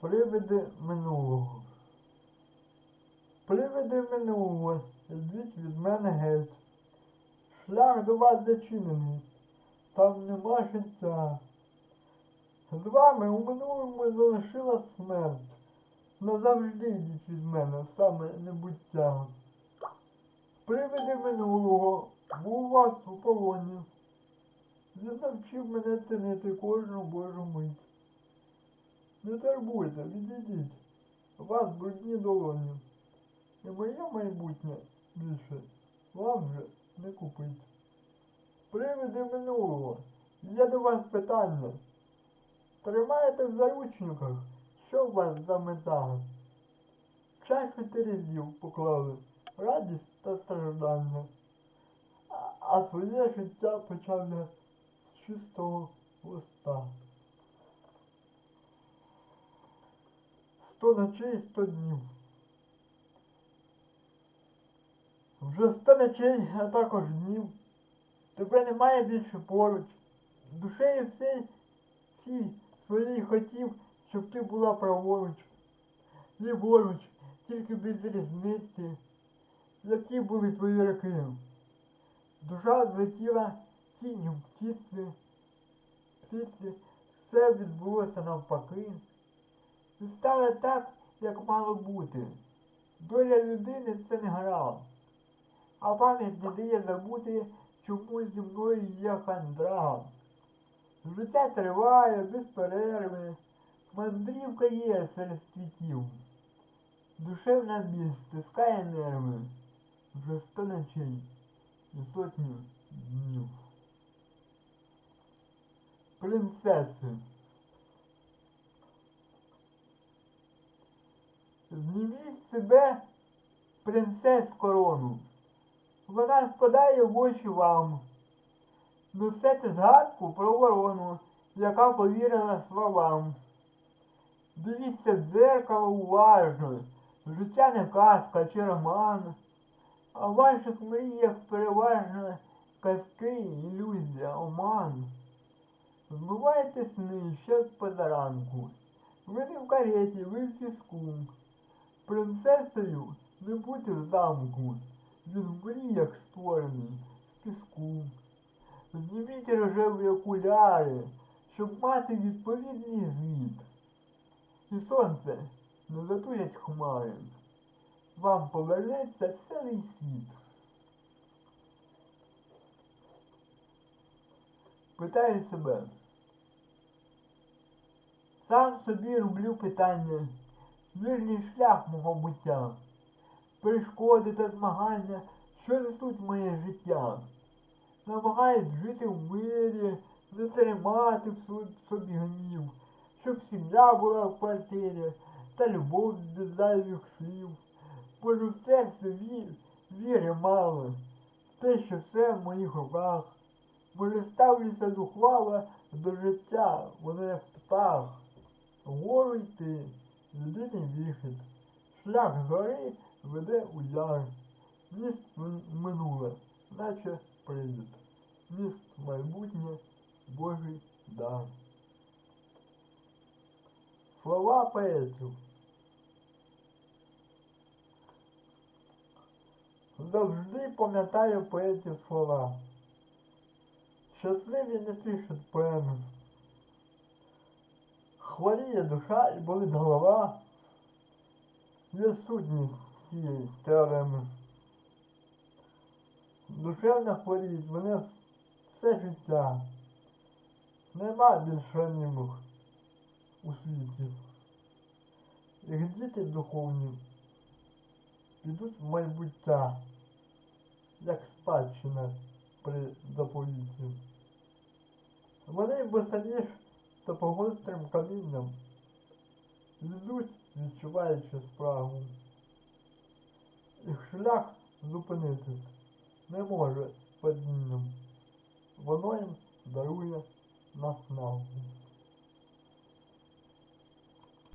Привиди минулого. Привиди минулого, йдіть від мене геть. Шлях до вас зачинений, там нема життя. З вами у минулому залишила смерть. Назавжди йдіть від мене саме небуття. Привиди минулого, був вас у полоні. Він навчив мене цінити кожну Божу мить. Не турбуйте, відійдіть. Вас брудні долоні. І моє майбутнє більше вам вже не купить. Привиди минулого. Є до вас питання. Тримаєте в заручниках, що у вас за мета? Чашу терезів поклали, радість та страждання. А, своє життя почав з чистого листа. Сто ночей, сто днів. Вже сто ночей, а також днів. Тебе немає більше поруч. Душею всей всі своїй хотів, щоб ти була праворуч. Ліворуч, тільки без різниці. Які були твої роки? Душа злетіла тінню в птиці. Птиці, все відбулося навпаки. І стало так, як мало бути. Доля людини це не гра. А пам'ять не дає забути, чому зі мною є хандра. Життя триває без перерви, мандрівка є серед світів. Душевна біль стискає нерви вже сто ночей і сотню днів. Принцеси. Зніміть себе принцес корону. Вона спадає в очі вам. Несете згадку про ворону, яка повірила словам. Дивіться в дзеркало уважно, життя не казка чи роман, а в ваших мріях переважно казки, ілюзія, оман. Змивайте сни ще позаранку. Ви не в кареті, ви в піску. Принцесою не бути в замку. Він в мріях створений з піску. Зніміть рожеві окуляри, щоб мати відповідний звіт. І сонце не затулять хмари. Вам повернеться цілий світ. Питаю себе. Сам собі роблю питання, вірний шлях мого буття, перешкоди та змагання, що несуть моє життя намагають жити в мирі, не тримати в собі гнів, щоб сім'я була в квартирі та любов без зайвих слів. Може в серце вір, віри мало, те, що все в моїх руках. Може ставлюся духвала до життя, воно як птах. Вгору йти, єдиний вихід. Шлях згори веде у яр. Міст минуле, наче привід. Міст майбутнє, Божий дар. Слова поетів. Завжди пам'ятаю поетів слова. Щасливі не пишуть поеми. Хворіє душа і болить голова. Є сутність цієї теореми. Душевно хворіють мене все життя. Нема більше анімих у світі. Їх діти духовні підуть в майбуття, як спадщина при заповіті. Вони босоніж та по гострим камінням йдуть, відчуваючи спрагу. Їх шлях зупинитись не може падінням. Воно їм дарує наснагу.